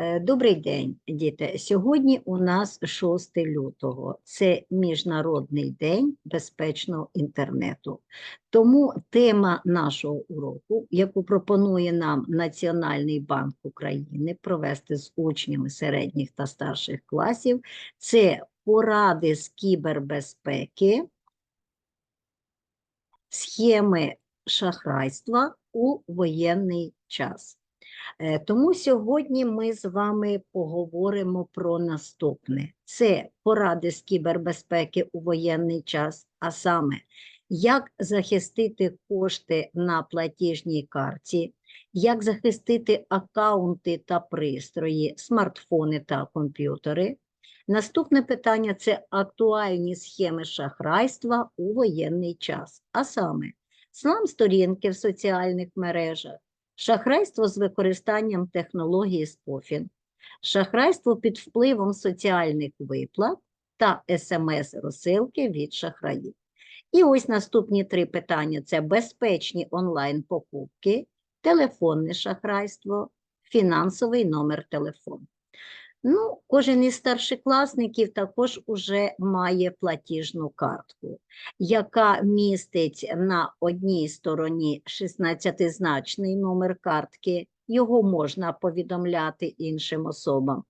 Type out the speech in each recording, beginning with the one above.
Е, Добрий день, діти. Сьогодні у нас 6 лютого. Це Міжнародний день безпечного інтернету. Тому тема нашого уроку, яку пропонує нам Національний банк України провести з учнями середніх та старших класів, це поради з кібербезпеки, схеми шахрайства у воєнний час. Е, Тому сьогодні ми з вами поговоримо про наступне: це поради з кібербезпеки у воєнний час, а саме, як захистити кошти на платіжній карті, як захистити аккаунти та пристрої, смартфони та комп'ютери. Наступне питання це актуальні схеми шахрайства у воєнний час, а саме, слам сторінки в соціальних мережах. Шахрайство з використанням технології спофін, шахрайство під впливом соціальних виплат та смс-розсилки від шахраїв. І ось наступні три питання: це безпечні онлайн-покупки, телефонне шахрайство, фінансовий номер телефону. Ну, кожен із старшокласників також уже має платіжну картку, яка містить на одній стороні 16-значний номер картки, його можна повідомляти іншим особам.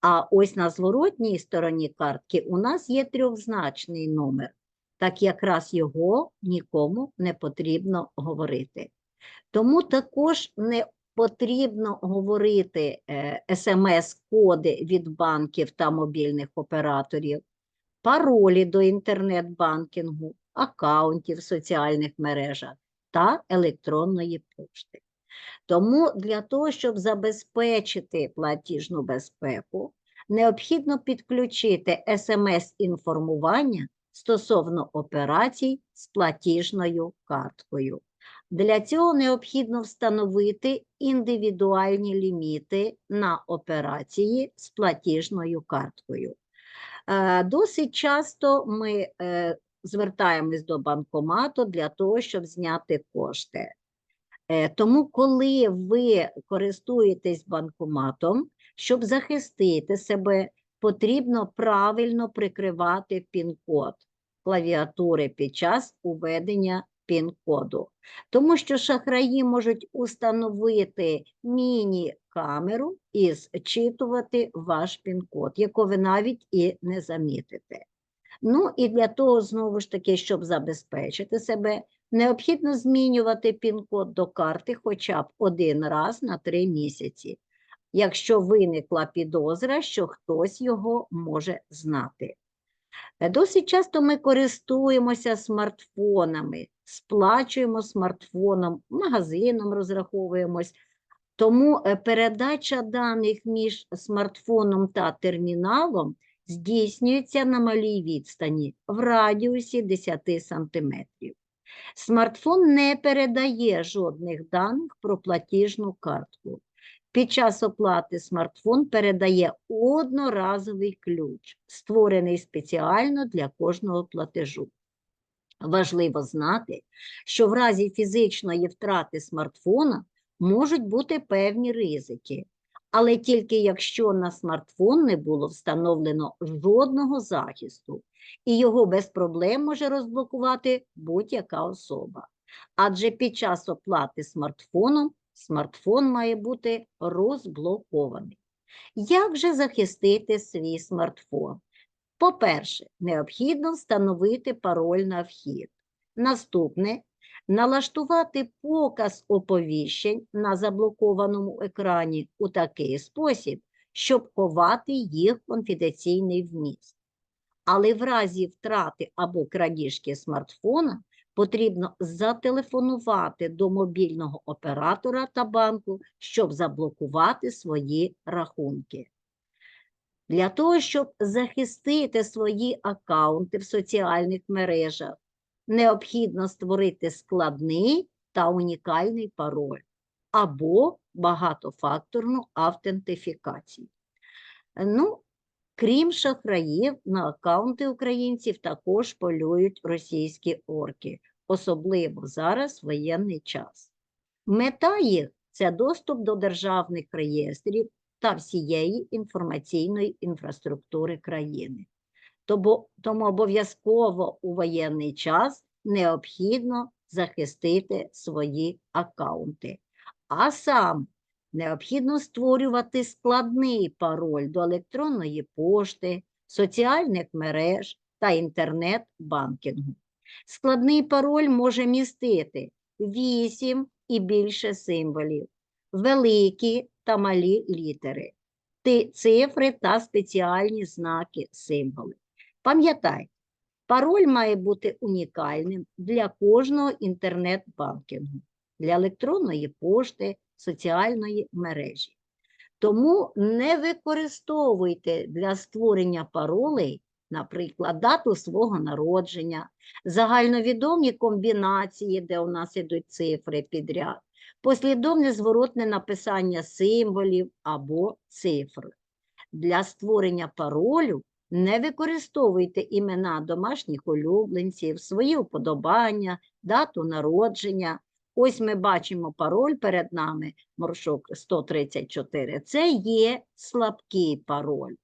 А ось на зворотній стороні картки у нас є трьохзначний номер, так якраз його нікому не потрібно говорити. Тому також не потрібно говорити е, смс-коди від банків та мобільних операторів, паролі до інтернет-банкінгу, аккаунтів в соціальних мережах та електронної пошти. Тому для того, щоб забезпечити платіжну безпеку, необхідно підключити смс-інформування стосовно операцій з платіжною карткою. Для цього необхідно встановити індивідуальні ліміти на операції з платіжною карткою. Е, Досить часто ми е, звертаємось до банкомату для того, щоб зняти кошти. Е, Тому, коли ви користуєтесь банкоматом, щоб захистити себе, потрібно правильно прикривати пін-код клавіатури під час уведення пін-коду. Тому що шахраї можуть установити міні-камеру і зчитувати ваш пін-код, якого ви навіть і не замітите. Ну і для того, знову ж таки, щоб забезпечити себе, необхідно змінювати пін-код до карти хоча б один раз на три місяці, якщо виникла підозра, що хтось його може знати. Досить часто ми користуємося смартфонами, сплачуємо смартфоном, магазином розраховуємось. Тому е, передача даних між смартфоном та терміналом здійснюється на малій відстані в радіусі 10 см. Смартфон не передає жодних даних про платіжну картку. Під час оплати смартфон передає одноразовий ключ, створений спеціально для кожного платежу. Важливо знати, що в разі фізичної втрати смартфона можуть бути певні ризики, але тільки якщо на смартфон не було встановлено жодного захисту, і його без проблем може розблокувати будь-яка особа. Адже під час оплати смартфоном смартфон має бути розблокований. Як же захистити свій смартфон? По-перше, необхідно встановити пароль на вхід. Наступне налаштувати показ оповіщень на заблокованому екрані у такий спосіб, щоб ховати їх конфіденційний вміст. Але в разі втрати або крадіжки смартфона потрібно зателефонувати до мобільного оператора та банку, щоб заблокувати свої рахунки. Для того, щоб захистити свої аккаунти в соціальних мережах, необхідно створити складний та унікальний пароль або багатофакторну автентифікацію. Ну, крім шахраїв, на аккаунти українців також полюють російські орки, особливо зараз воєнний час. Мета їх це доступ до державних реєстрів, та всієї інформаційної інфраструктури країни. Тому, обов'язково у воєнний час необхідно захистити свої аккаунти. А сам необхідно створювати складний пароль до електронної пошти, соціальних мереж та інтернет-банкінгу. Складний пароль може містити 8 і більше символів, великі та малі літери, цифри та спеціальні знаки символи. Пам'ятай, пароль має бути унікальним для кожного інтернет-банкінгу, для електронної пошти, соціальної мережі. Тому не використовуйте для створення паролей, наприклад, дату свого народження, загальновідомі комбінації, де у нас ідуть цифри підряд, послідовне зворотне написання символів або цифр. Для створення паролю не використовуйте імена домашніх улюбленців, свої вподобання, дату народження. Ось ми бачимо пароль перед нами, маршок 134. Це є слабкий пароль.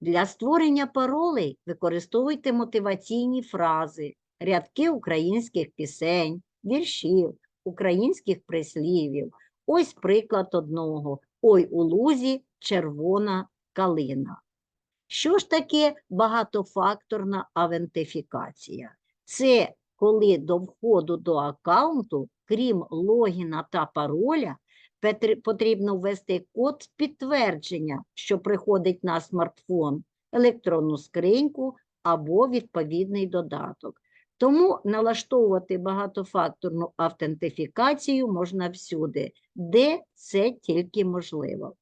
Для створення паролей використовуйте мотиваційні фрази, рядки українських пісень, віршів, українських прислівів. Ось приклад одного. Ой у лузі червона калина. Що ж таке багатофакторна авентифікація? Це коли до входу до аккаунту, крім логіна та пароля, потрібно ввести код підтвердження, що приходить на смартфон, електронну скриньку або відповідний додаток. Тому налаштовувати багатофакторну автентифікацію можна всюди, де це тільки можливо.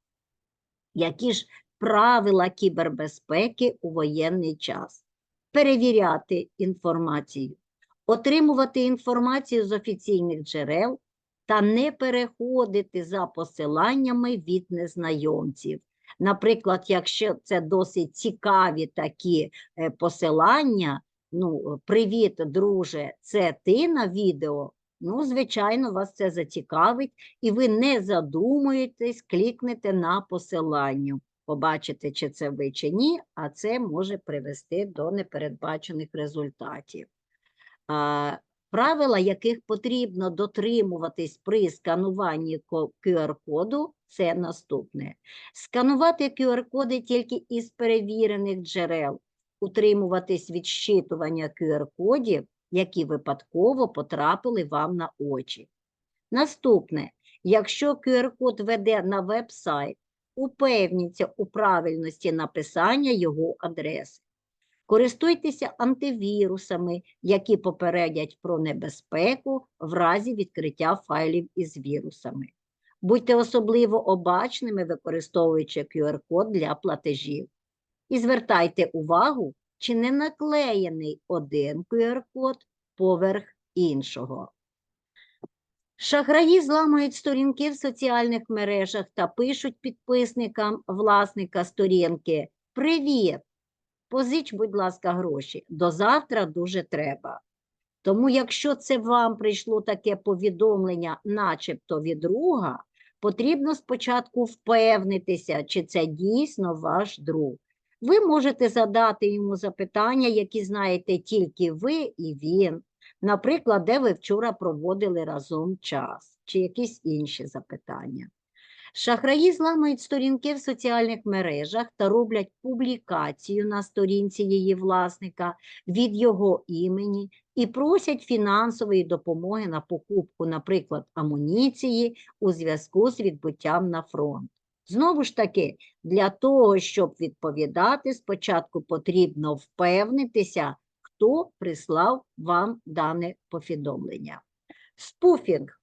Які ж правила кібербезпеки у воєнний час? Перевіряти інформацію, отримувати інформацію з офіційних джерел та не переходити за посиланнями від незнайомців. Наприклад, якщо це досить цікаві такі е, посилання, ну, привіт, друже, це ти на відео, ну, звичайно, вас це зацікавить, і ви не задумуєтесь, клікнете на посилання. Побачите, чи це ви, чи ні, а це може привести до непередбачених результатів. Правила, яких потрібно дотримуватись при скануванні QR-коду, це наступне. Сканувати QR-коди тільки із перевірених джерел, утримуватись від щитування QR-кодів, які випадково потрапили вам на очі. Наступне, якщо QR-код веде на веб-сайт, упевніться у правильності написання його адреси. Користуйтеся антивірусами, які попередять про небезпеку в разі відкриття файлів із вірусами. Будьте особливо обачними, використовуючи QR-код для платежів. І звертайте увагу, чи не наклеєний один QR-код поверх іншого. Шахраї зламують сторінки в соціальних мережах та пишуть підписникам власника сторінки Привіт! Позич, будь ласка, гроші. До завтра дуже треба. Тому, якщо це вам прийшло таке повідомлення, начебто від друга, потрібно спочатку впевнитися, чи це дійсно ваш друг. Ви можете задати йому запитання, які знаєте тільки ви і він. Наприклад, де ви вчора проводили разом час, чи якісь інші запитання. Шахраї зламують сторінки в соціальних мережах та роблять публікацію на сторінці її власника від його імені і просять фінансової допомоги на покупку, наприклад, амуніції у зв'язку з відбуттям на фронт. Знову ж таки, для того, щоб відповідати, спочатку потрібно впевнитися, хто прислав вам дане повідомлення. Спуфінг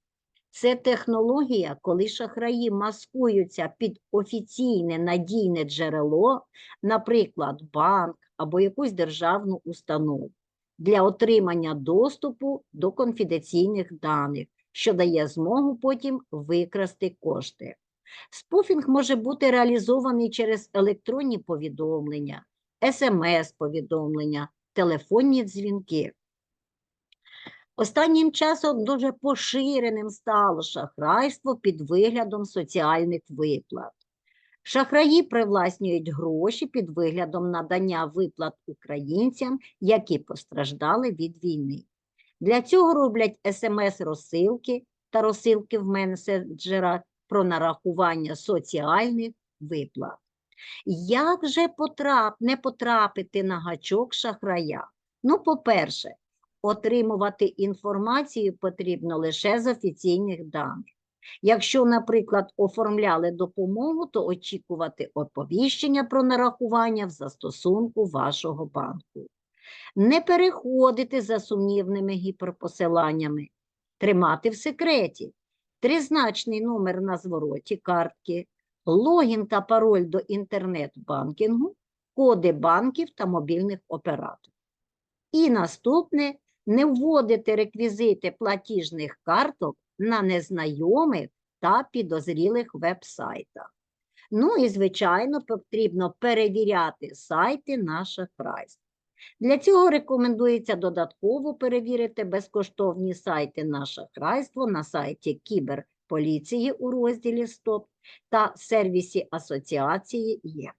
це технологія, коли шахраї маскуються під офіційне надійне джерело, наприклад, банк або якусь державну установу, для отримання доступу до конфіденційних даних, що дає змогу потім викрасти кошти. Спуфінг може бути реалізований через електронні повідомлення, смс-повідомлення, телефонні дзвінки. Останнім часом дуже поширеним стало шахрайство під виглядом соціальних виплат. Шахраї привласнюють гроші під виглядом надання виплат українцям, які постраждали від війни. Для цього роблять смс-розсилки та розсилки в месенджерах про нарахування соціальних виплат. Як же потрап, не потрапити на гачок шахрая? Ну, по-перше, отримувати інформацію потрібно лише з офіційних даних. Якщо, наприклад, оформляли допомогу, то очікувати оповіщення про нарахування в застосунку вашого банку. Не переходити за сумнівними гіперпосиланнями, тримати в секреті, тризначний номер на звороті картки, логін та пароль до інтернет-банкінгу, коди банків та мобільних операторів. І наступне не вводити реквізити платіжних карток на незнайомих та підозрілих веб-сайтах. Ну і, звичайно, потрібно перевіряти сайти на шахрайство. Для цього рекомендується додатково перевірити безкоштовні сайти на шахрайство на сайті кіберполіції у розділі СТОП та сервісі асоціації є.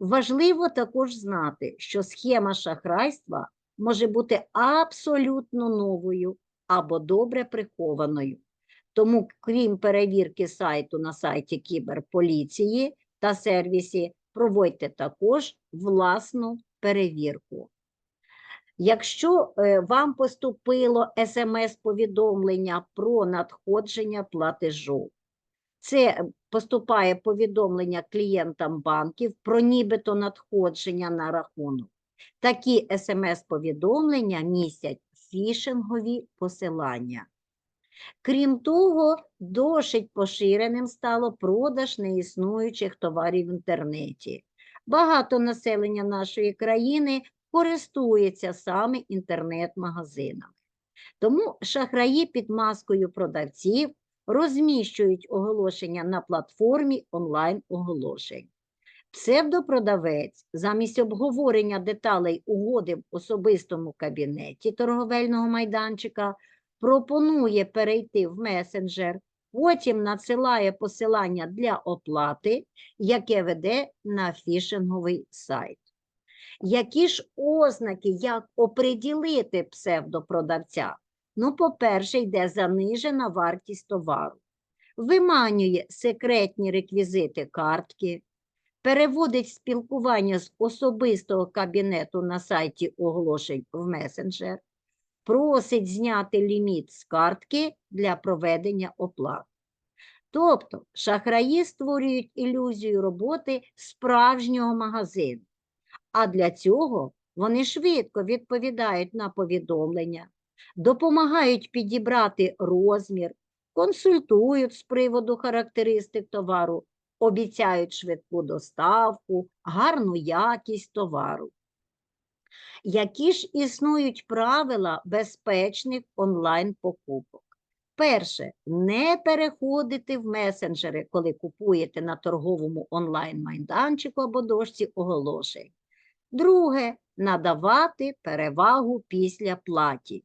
Важливо також знати, що схема шахрайства може бути абсолютно новою або добре прихованою. Тому, крім перевірки сайту на сайті кіберполіції та сервісі, проводьте також власну перевірку. Якщо е, вам поступило смс-повідомлення про надходження платежу, це поступає повідомлення клієнтам банків про нібито надходження на рахунок. Такі смс-повідомлення містять фішингові посилання. Крім того, досить поширеним стало продаж неіснуючих товарів в інтернеті. Багато населення нашої країни користується саме інтернет-магазинами. Тому шахраї під маскою продавців розміщують оголошення на платформі онлайн-оголошень. Псевдопродавець замість обговорення деталей угоди в особистому кабінеті торговельного майданчика пропонує перейти в месенджер, потім надсилає посилання для оплати, яке веде на фішинговий сайт. Які ж ознаки, як оприділити псевдопродавця? Ну, по-перше, йде занижена вартість товару, виманює секретні реквізити картки, переводить спілкування з особистого кабінету на сайті оголошень в месенджер, просить зняти ліміт з картки для проведення оплат. Тобто шахраї створюють ілюзію роботи справжнього магазину, а для цього вони швидко відповідають на повідомлення, допомагають підібрати розмір, консультують з приводу характеристик товару, обіцяють швидку доставку, гарну якість товару. Які ж існують правила безпечних онлайн-покупок? Перше, не переходити в месенджери, коли купуєте на торговому онлайн-майданчику або дошці оголошень. Друге, надавати перевагу після платі.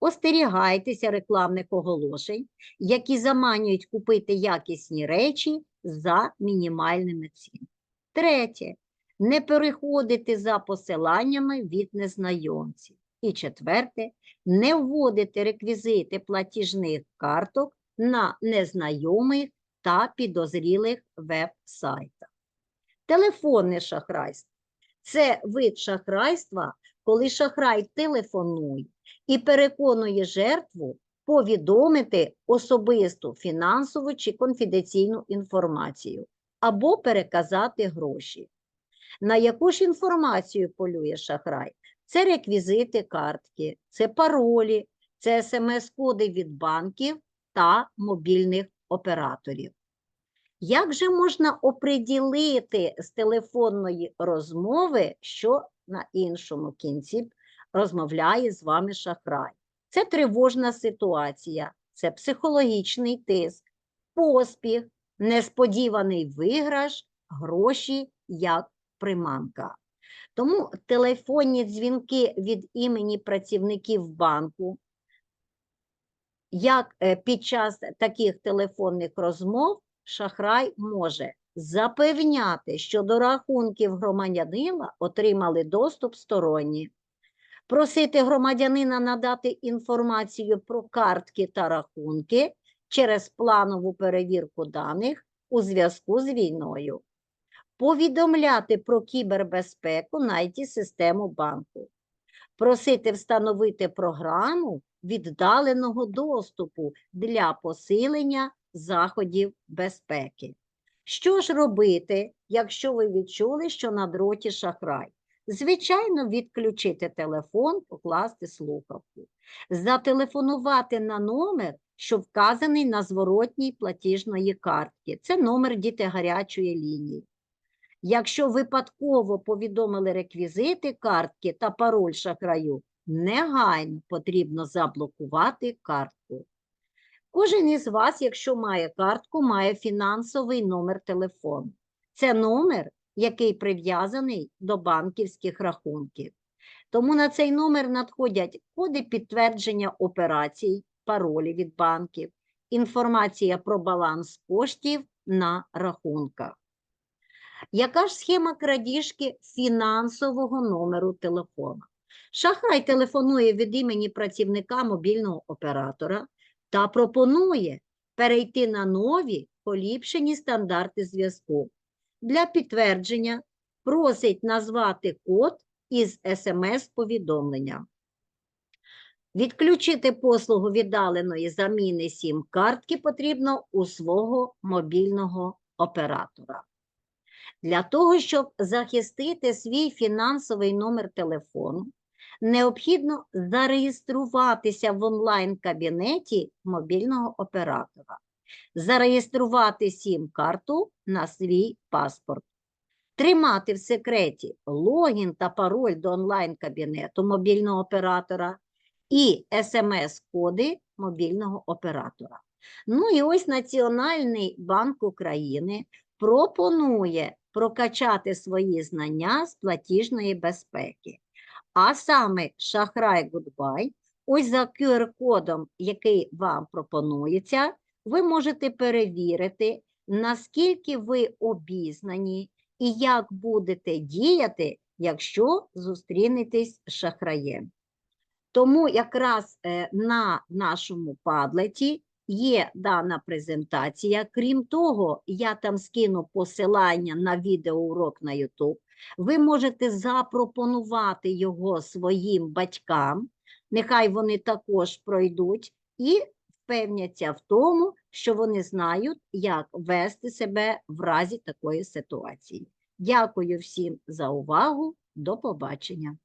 Остерігайтеся рекламних оголошень, які заманюють купити якісні речі за мінімальними цінами. Третє, не переходити за посиланнями від незнайомців. І четверте, не вводити реквізити платіжних карток на незнайомих та підозрілих веб-сайтах. Телефонне шахрайство це вид шахрайства, коли шахрай телефонує і переконує жертву повідомити особисту фінансову чи конфіденційну інформацію або переказати гроші. На яку ж інформацію полює шахрай? Це реквізити картки, це паролі, це смс-коди від банків та мобільних операторів. Як же можна оприділити з телефонної розмови, що на іншому кінці розмовляє з вами шахрай? Це тривожна ситуація, це психологічний тиск, поспіх, несподіваний виграш, гроші як приманка. Тому телефонні дзвінки від імені працівників банку, як е, під час таких телефонних розмов шахрай може запевняти, що до рахунків громадянина отримали доступ сторонні, просити громадянина надати інформацію про картки та рахунки через планову перевірку даних у зв'язку з війною, повідомляти про кібербезпеку на it систему банку, просити встановити програму віддаленого доступу для посилення заходів безпеки. Що ж робити, якщо ви відчули, що на дроті шахрай? Звичайно, відключити телефон, покласти слухавку, зателефонувати на номер, що вказаний на зворотній платіжної картки. Це номер діти гарячої лінії. Якщо випадково повідомили реквізити картки та пароль шахраю, негайно потрібно заблокувати картку. Кожен із вас, якщо має картку, має фінансовий номер телефону. Це номер, який прив'язаний до банківських рахунків. Тому на цей номер надходять коди підтвердження операцій, паролі від банків, інформація про баланс коштів на рахунках. Яка ж схема крадіжки фінансового номеру телефона? Шахрай телефонує від імені працівника мобільного оператора та пропонує перейти на нові поліпшені стандарти зв'язку. Для підтвердження просить назвати код із смс-повідомлення. Відключити послугу віддаленої заміни сім-картки потрібно у свого мобільного оператора. Для того, щоб захистити свій фінансовий номер телефону, необхідно зареєструватися в онлайн-кабінеті мобільного оператора, зареєструвати сім-карту на свій паспорт, тримати в секреті логін та пароль до онлайн-кабінету мобільного оператора і смс-коди мобільного оператора. Ну і ось Національний банк України пропонує прокачати свої знання з платіжної безпеки. А саме Шахрай Гудбай, ось за QR-кодом, який вам пропонується, ви можете перевірити, наскільки ви обізнані і як будете діяти, якщо зустрінетесь з шахраєм. Тому якраз е, на нашому падлеті є дана презентація. Крім того, я там скину посилання на відеоурок на YouTube. Ви можете запропонувати його своїм батькам, нехай вони також пройдуть і впевняться в тому, що вони знають, як вести себе в разі такої ситуації. Дякую всім за увагу. До побачення.